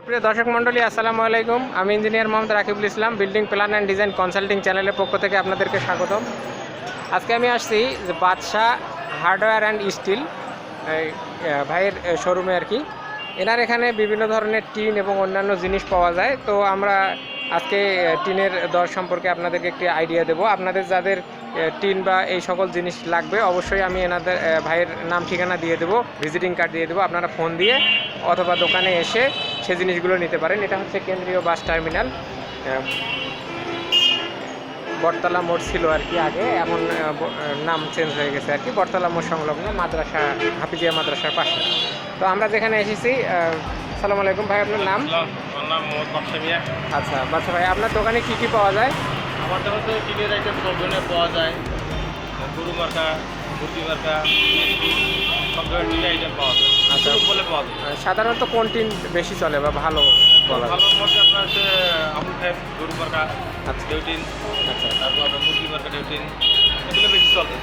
প্রিয় দর্শক মণ্ডলী, আসসালামু আলাইকুম। আমি engineer Mohammad Rakibul Islam building plan and design consulting চ্যানেলের পক্ষ থেকে আপনাদেরকে স্বাগতম। আজকে আমি আসছি যে বাদশাহ হার্ডওয়্যার অ্যান্ড স্টিল ভাইয়ের শোরুমে আর কি। এনার এখানে বিভিন্ন ধরনের টিন এবং অন্যান্য জিনিস পাওয়া যায়। তো আমরা আজকে টিনের দর সম্পর্কে আপনাদেরকে একটি আইডিয়া দেবো। আপনাদের যাদের টিন বা এই সকল জিনিস লাগবে অবশ্যই আমি এনাদের ভাইয়ের নাম ঠিকানা দিয়ে দেবো ভিজিটিং কার্ড দিয়ে দেবো আপনারা ফোন দিয়ে অথবা দোকানে এসে সে জিনিসগুলো নিতে পারেন। এটা হচ্ছে কেন্দ্রীয় বাস টার্মিনাল। বটতলা মোড় ছিল আর কি আগে এখন আহ, নাম চেঞ্জ হয়ে গেছে আর কি বটতলা মোড় সংলগ্ন মাদ্রাসা হাফিজিয়া মাদ্রাসার পাশে। তো আমরা যেখানে এসেছি সালাম আলাইকুম ভাই আপনার নাম? আচ্ছা বাচ্চা ভাই আপনার দোকানে কি কি পাওয়া যায়? দোকানে তো আইটেম সব ধরনের পাওয়া যায়। গরু মার্কা মুরগি মার্কা সব ধরনের টিনের আইটেম পাওয়া যায়। আচ্ছা। বলে পাওয়া যায়। সাধারণত কোন টিন বেশি চলে বা ভালো যায়? মধ্যে আপনার হচ্ছে আমুল খাই গরু মার্কা আচ্ছা। ডেউটিন আচ্ছা। তারপর মুরগি মার্কা ডেউটিন এগুলো বেশি চলে।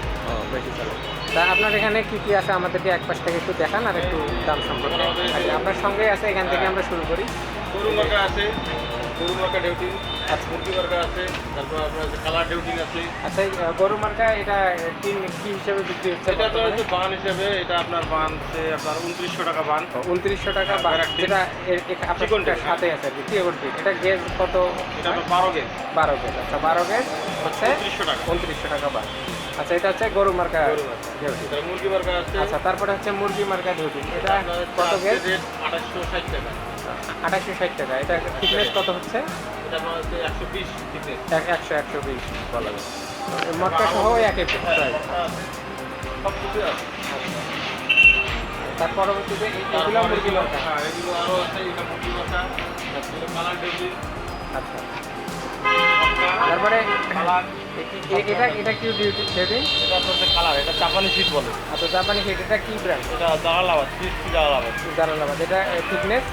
বেশি চলে। তা আপনার এখানে কি কি আছে আমাদেরকে এক পাশ থেকে একটু দেখান আর একটু দাম সম্পর্কে? আচ্ছা, আপনার সঙ্গে আছে এখান থেকে আমরা শুরু করি। গরু মার্কা আছে গরু মার্কা আচ্ছা। মুরগি মার্কা আছে তারপর আপনার কালার আছে। আচ্ছা গরু মার্কা এটা কি হিসেবে বিক্রি হচ্ছে এটা তো হচ্ছে বান হিসেবে এটা আপনার বান আপনার উনত্রিশশো টাকা বান। উনত্রিশশো টাকা যেটা আপনার সাথে আছে এটা গেজ কত? এটা বারো বারো আচ্ছা বারো হচ্ছে উনত্রিশশো টাকা। উনত্রিশশো টাকা বার আচ্ছা এটা হচ্ছে গরু মার্কা মুরগি মার্কা আছে। আচ্ছা তারপরে হচ্ছে মুরগি মার্কা ঢেউটি এটা কত আঠাশশো ষাট টাকা। আঠাশশো ষাট টাকা। এটা থিকনেস কত হচ্ছে? একশো একশো বিশ। বলা যায়। মটকা সহ একই সব কিছু আছে। তার পরবর্তীতে এগুলো মুরগি হ্যাঁ, ডেউটি, আচ্ছা। তারপরে এ- এটা এটা কি ডিউটি ঢেউটি এটা হচ্ছে কালার, এটা জাপানি শীট বলে। আচ্ছা জাপানি হিট এটা কি ব্র্যান্ড এটা জালালাবাদ, CSP জালালাবাদ। জানালাবাদ এটা থিকনেস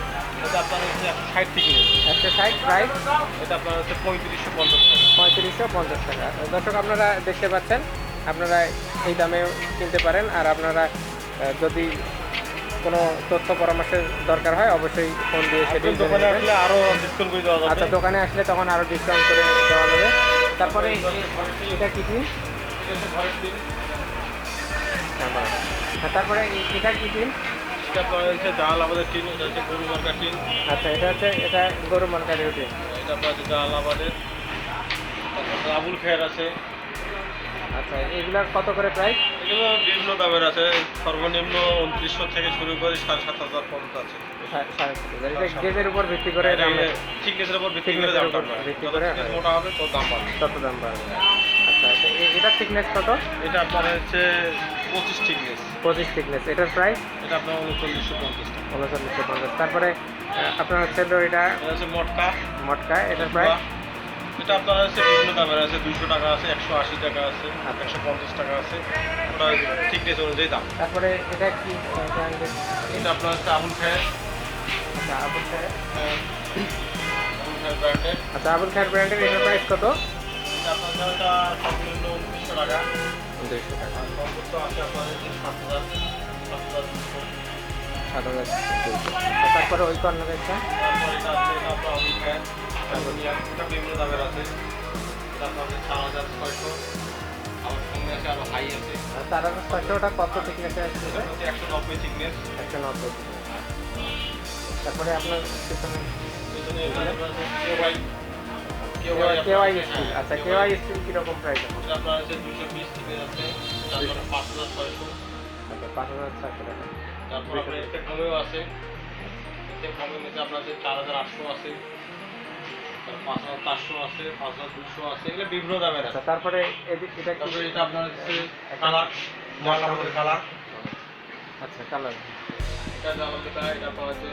এটা আপনার হচ্ছে 160 thickness। একশো ষাট প্রাইস এটা আপনার হচ্ছে 3550 টাকা। পঁয়ত্রিশশো পঞ্চাশ টাকা। দর্শক আপনারা দেখতে পাচ্ছেন আপনারা এই দামে কিনতে পারেন। আর আপনারা যদি কোনো তথ্য পরামর্শের দরকার হয় অবশ্যই ফোন দিয়ে সেটি দোকানে আসলে আরও ডিসকাউন্ট করে দেওয়া আচ্ছা দোকানে আসলে তখন আরও ডিসকাউন্ট করে দেওয়া যাবে। তারপরে এটা কি টিন। হ্যাঁ, তারপরে এটা কি টিন? এটা আপনার হচ্ছে জালালাবাদের টিন, এটা হচ্ছে গরু মার্কা টিন। আচ্ছা এটা হচ্ছে এটা গরু মার্কারি টিন এটা হচ্ছে জালালাবাদের। তারপর আবুল খের আছে। আচ্ছা এগুলার কত করে প্রাইস এগুলো বিভিন্ন দামের আছে। সর্বনিম্ন উনত্রিশশো থেকে শুরু করে সাড়ে সাত হাজার পর্যন্ত আছে। এটা গেজের উপর ভিত্তি করে দাম থিকনেসের উপর ভিত্তি করে বাড়ে। ভিত্তি করে মোটা হবে তত দাম বাড়বে। তত দাম বাড়বে। আচ্ছা আচ্ছা এ- থিকনেস কত? এটা আপনার হচ্ছে পঁচিশ থিকনেস পঁচিশ থিকনেস এটার প্রাইস এটা আপনার উনচল্লিশশো পঞ্চাশ টাকা। উনচল্লিশশো পঞ্চাশ। তারপরে আপনার হচ্ছে এটা হচ্ছে মটকা। মটকা এটার প্রাইস এটা আপনার হচ্ছে বিভিন্ন দামের আছে। দুশো টাকা আছে একশো আশি টাকা আছে আচ্ছা। একশো পঞ্চাশ টাকা আছে। ওটা থিকনেস অনুযায়ী দাম। তারপরে এটা কি এটা আপনার হচ্ছে আবুল খায়ের। আচ্ছা আবুল খায়ের। ব্র্যান্ডের আচ্ছা আবুল খায়ের ব্র্যান্ডের এটার প্রাইস কত? আপনার টাকা। দুইশো টাকা সাত হাজার তারপরে ওই কর্নার একটা বিভিন্ন দামের তার আগে ছয়শোটা কত থিকনেসে আসছে একশো নব্বই একশো নব্বই তারপরে আপনার পিছনে পেছনে কেওয়াই স্টিল আচ্ছা কেওয়াই স্টিল কীরকম প্রাইস আপনার হচ্ছে দুশো বিশ থিকনেস আছে তারপরে পাঁচ হাজার ছয়শো আচ্ছা পাঁচ হাজার ছয়শো টাকা তারপর আপনার এতে কমেও আছে এতে কমে নিচে আপনার হচ্ছে চার হাজার আটশো আছে পাঁচ হাজার চারশো আছে পাঁচ হাজার দুশো আছে এগুলো বিভিন্ন দামের আছে তারপরে এটা এটা আপনার হচ্ছে কালার কালার আচ্ছা কালার এটা যেটা এটা পাওয়া হচ্ছে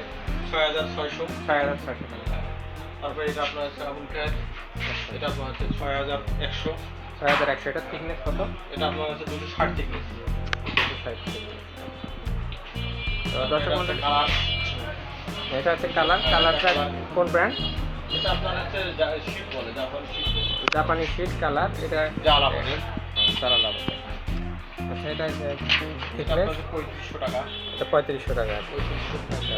ছয় হাজার ছয়শো ছয় হাজার ছয়শো টাকা তারপরে এটা আপনার হচ্ছে আবুল খায়ের এটা আপনার হচ্ছে ছয় হাজার একশো। ছয় হাজার একশো এটা থিকনেস কত? এটা আপনার হচ্ছে দুশো ষাট থিকনেস দুশো ষাট thickness। তো দর্শক কালার এটা হচ্ছে কালার কালারটা কোন ব্র্যান্ড এটা আপনার হচ্ছে বলে জাপানি শিট কালার এটা বলে। লাভ আচ্ছা এটা আপনার হচ্ছে পঁয়ত্রিশশো টাকা। এটা পঁয়ত্রিশশো টাকা। পঁয়ত্রিশশো টাকা।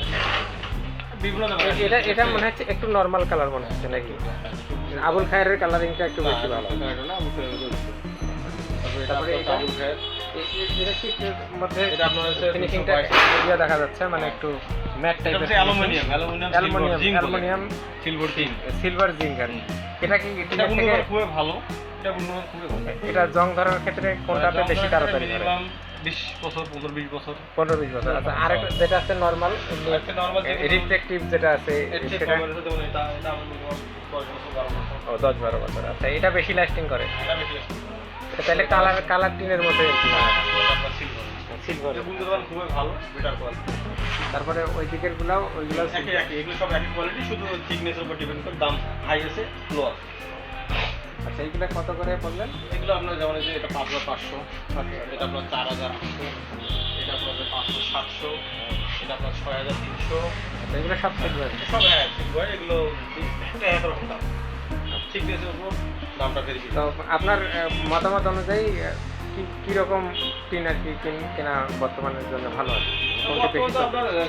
এটা এটা মনে হচ্ছে একটু নর্মাল কালার মনে হচ্ছে নাকি? আবুল খায়ের কালারিংটা একটু বেশি ভালো। তারপরে এটা? মধ্যে ফিনিশিংটা ইয়ে দেখা যাচ্ছে মানে একটু ম্যাট এটা টাইপের aluminium aluminium aluminium aluminium silver zinc আর এটা কি এটা খুবই ভালো। এটা খুবই ভালো। এটা জং ধরার ক্ষেত্রে কোনটাতে বেশি তাড়াতাড়ি ধরে মিনিমাম 20 বছর 15 20 বছর। পনেরো বিশ বছর। আচ্ছা আর একটা যেটা আছে নর্মাল রিফ্লেকটিভ যেটা আছে সেটা? যেমন এটা এটা আমার মিনিমাম 10 বছর 12 বছর। ও দশ বারো বছর। আচ্ছা এটা বেশি লাস্টিং করে? এটা বেশি এটা তাহলে কালার কালার টিনের মধ্যে সিলভার সিলভার এটা গুণমান খুবই ভালো বেটার কোয়ালিটি তারপরে ওই দিকের গুলাও ওইগুলো এগুলো সব একই কোয়ালিটি শুধু থিকনেসের উপর ডিপেন্ড করে দাম হাই আছে লো আছে। আচ্ছা এইগুলো কত করে বললেন? এগুলো আপনার যেমন যে এটা পাঁচ হাজার পাঁচশো এটা আপনার চার হাজার আটশো এটা আপনার পাঁচশো সাতশো এটা আপনার ছয় হাজার তিনশো। আচ্ছা এগুলো সব সিলভার সব হ্যাঁ সিলভার এগুলো একটা এক রকম দাম। থিকনেসের উপর দামটা ভেরি তো আপনার মতামত অনুযায়ী কি কীরকম টিন আর কি কেনা বর্তমানের জন্য ভালো আছে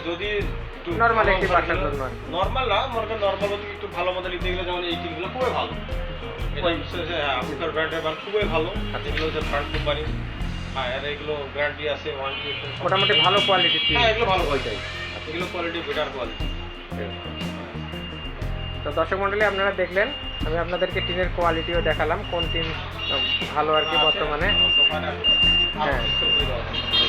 যদি Normal একটি বাসার জন্য নর্মাল না মনে করেন নর্মাল একটু ভালো মতো নিতে গেলে যেমন এই টিনগুলো খুবই ভালো। আফ্রিকার ব্র্যান্ডের মাল খুবই ভালো। আচ্ছা। এগুলো হচ্ছে কোম্পানি হ্যাঁ আর এগুলো গ্যারান্টি আছে ওয়ারেন্টি মোটামুটি ভালো কোয়ালিটির টিন হ্যাঁ এগুলো ভালো কোয়ালিটি এগুলো কোয়ালিটি বেটার কোয়ালিটি তো দর্শক মণ্ডলী আপনারা দেখলেন আমি আপনাদেরকে টিনের কোয়ালিটিও দেখালাম কোন টিন ভালো আর কি বর্তমানে। হ্যাঁ।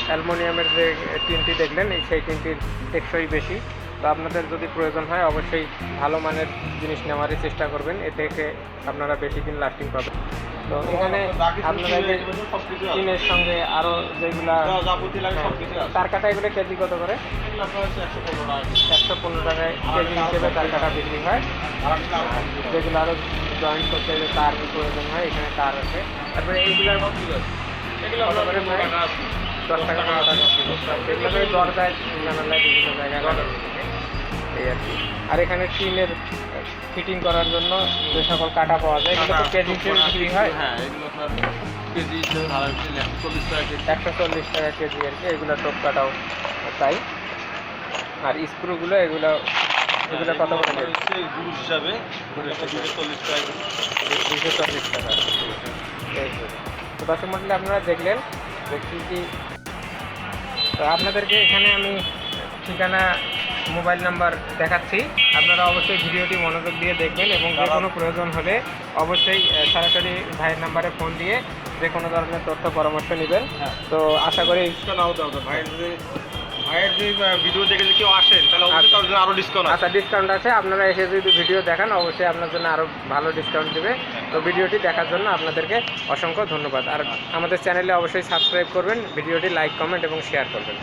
অ্যালমোনিয়ামের যে টিনটি দেখলেন এই সেই টিনটির টেকসই বেশি। তো আপনাদের যদি প্রয়োজন হয় অবশ্যই ভালো মানের জিনিস নেওয়ারই চেষ্টা করবেন। এ থেকে আপনারা বেশি দিন লাস্টিং পাবেন। তো এখানে আপনারা যে টিনের সঙ্গে আরও যেগুলা তার কাটা এগুলো কেজি কত করে? একশো পনেরো টাকায় কেজি হিসেবে তার কাটা বিক্রি হয়। যেগুলো আরও জয়েন্ট করতে যে তার প্রয়োজন হয় এখানে তার আছে। তারপরে এগুলো আপনার কত করে পনেরো প্রায়? টাকা আছে। দশ টাকা বারো টাকা এগুলো তো দরজায় জানালায় বিভিন্ন জায়গায় এই আর কি আর এখানে টিনের ফিটিং করার জন্য যে সকল কাটা পাওয়া যায় এগুলো তো কেজি হিসেবে বিক্রি হয় হ্যাঁ এগুলো আপনার কেজি একশো চল্লিশ টাকা কেজি আর কি এগুলো টোপ কাটাও তাই আর স্ক্রুগুলো এগুলো এগুলো কত করে আপনার হচ্ছে গুরু হিসাবে দুশো চল্লিশ টাকা। দুশো চল্লিশ টাকা। তো দর্শক মন্ডলী আপনারা দেখলেন যে কী কী তো আপনাদেরকে এখানে আমি ঠিকানা মোবাইল নাম্বার দেখাচ্ছি। আপনারা অবশ্যই ভিডিওটি মনোযোগ দিয়ে দেখবেন এবং যে কোনো প্রয়োজন হলে অবশ্যই সরাসরি ভাইয়ের নাম্বারে ফোন দিয়ে যে কোনো ধরনের তথ্য পরামর্শ নেবেন। হ্যাঁ। তো আশা করি নাও দাও ভাইয়ের যদি ভাইয়ের যদি ভিডিও দেখে যদি কেউ আসেন তাহলে অবশ্যই তার জন্য আরও ডিসকাউন্ট আচ্ছা ডিসকাউন্ট আছে। আপনারা এসে যদি ভিডিও দেখান অবশ্যই আপনার জন্য আরও ভালো ডিসকাউন্ট দেবে। তো ভিডিওটি দেখার জন্য আপনাদেরকে অসংখ্য ধন্যবাদ। আর আমাদের চ্যানেলে অবশ্যই সাবস্ক্রাইব করবেন, ভিডিওটি লাইক, কমেন্ট এবং শেয়ার করবেন।